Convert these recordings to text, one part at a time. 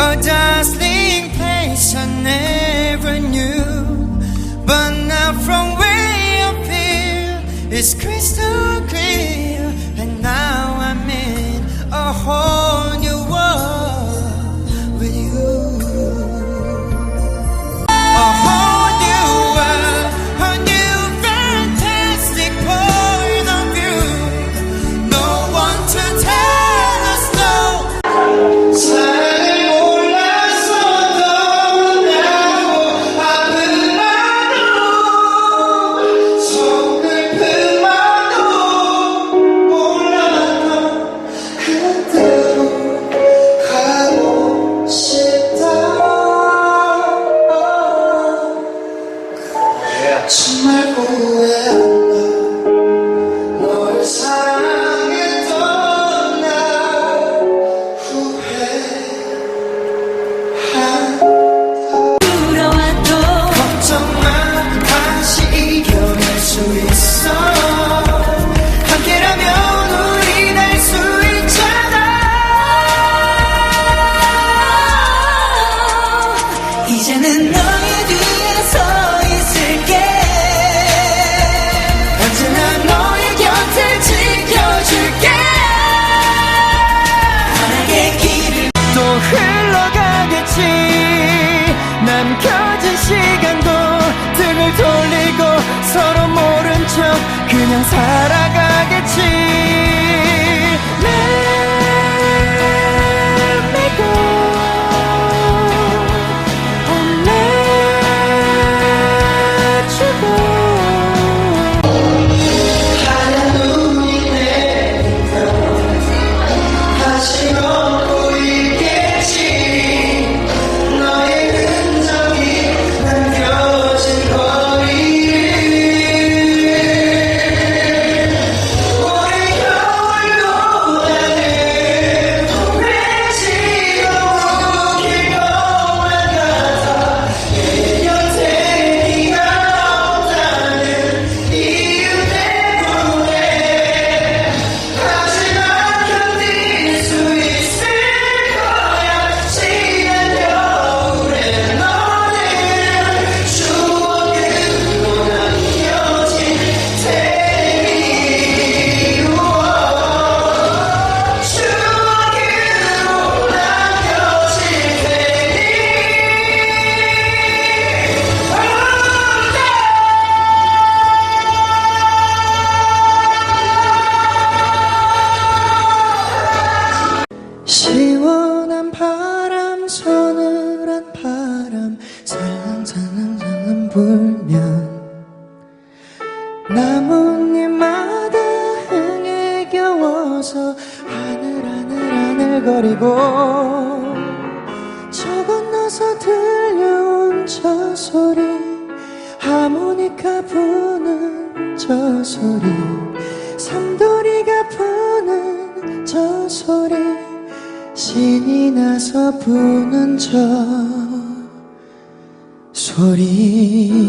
A dazzling place I never knew, but now from where you appear, it's crystal. 정말 오해 그냥 살 소리 하모니카 부는 저 소리 삼돌이가 부는 저 소리 신이 나서 부는 저 소리.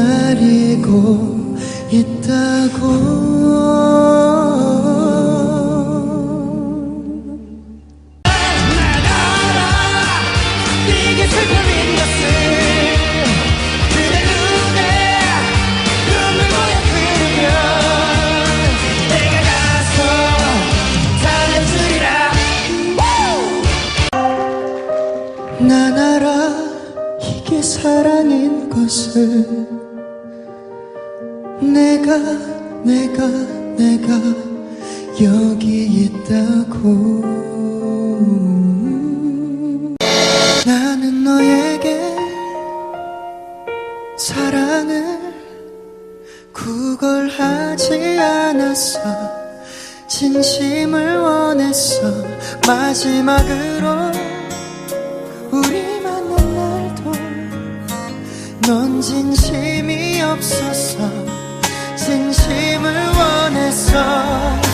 기다리고 있다고. 내가 내가 내가 여기 있다고. 나는 너에게 사랑을 구걸하지 않았어 진심을 원했어 마지막으로 우리 만난 날도 넌 진심이 없었어 진심을 원했어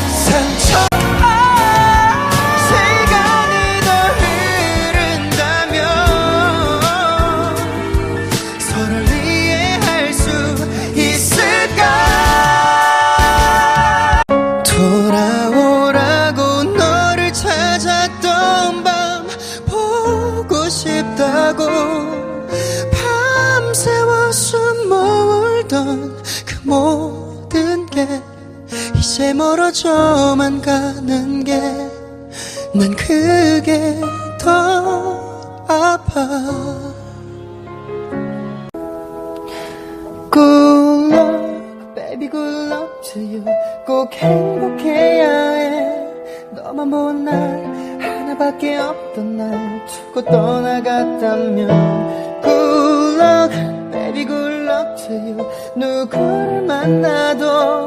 멀어져만 가는 게 난 그게 더 아파 Good luck, baby, good luck to you. 꼭 행복해야 해. 너만 본 날, 하나밖에 없던 날, 두고 떠나갔다면. Good luck, baby, good luck to you. 누구를 만나도,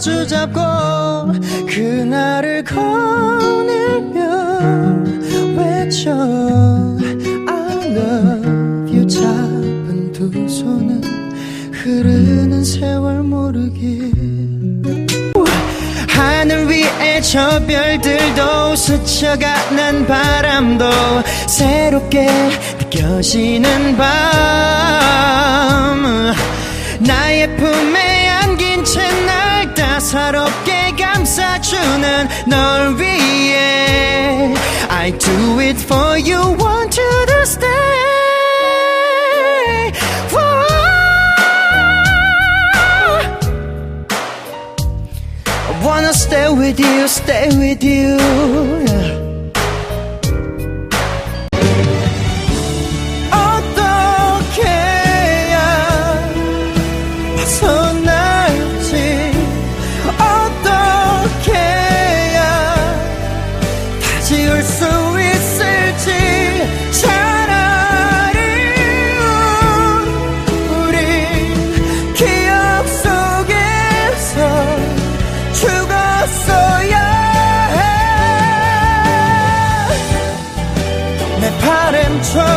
마주 잡고 그날을 거닐며 외쳐 I love you. 작은 두 손은 흐르는 세월 모르게 하늘 위에 저 별들도 스쳐가는 바람도 새롭게 느껴지는 밤. 나의 품에 안긴 채 날 따사롭게 감싸주는 널 위해 I do it for you want you to stay Whoa. I wanna stay with you, stay with you. yeah. try